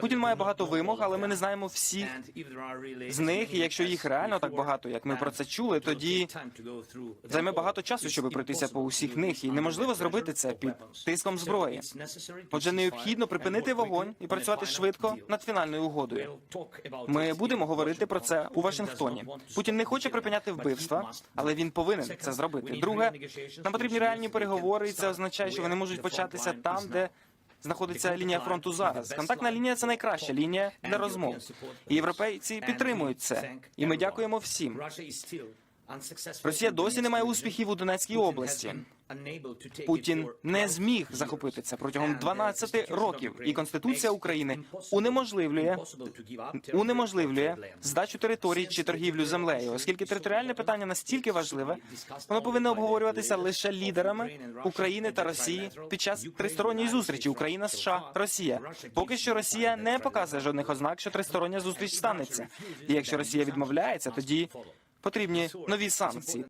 Путін має багато вимог, але ми не знаємо всіх з них. І якщо їх реально так багато, як ми про це чули, тоді займе багато часу, щоб пройтися по усіх них, і неможливо зробити це під тиском зброї. Отже, необхідно припинити вогонь і працювати швидко над фінальною угодою. Ми будемо говорити про це у Вашингтоні. Путін не хоче припиняти вбивства, але він повинен це зробити. Друге, нам потрібні реальні переговори, і це означає, що вони можуть початися там, де знаходиться лінія фронту зараз. Контактна лінія це найкраща лінія для розмов. І європейці підтримують це. І ми дякуємо всім. Росія досі не має успіхів у Донецькій області. Путін не зміг захопити це протягом 12 років, і Конституція України унеможливлює унеможливлює здачу територій чи торгівлю землею, оскільки територіальне питання настільки важливе, воно повинно обговорюватися лише лідерами України та Росії під час тристоронньої зустрічі Україна, США, Росія. Поки що Росія не показує жодних ознак, що тристороння зустріч станеться. І якщо Росія відмовляється, тоді потрібні нові санкції.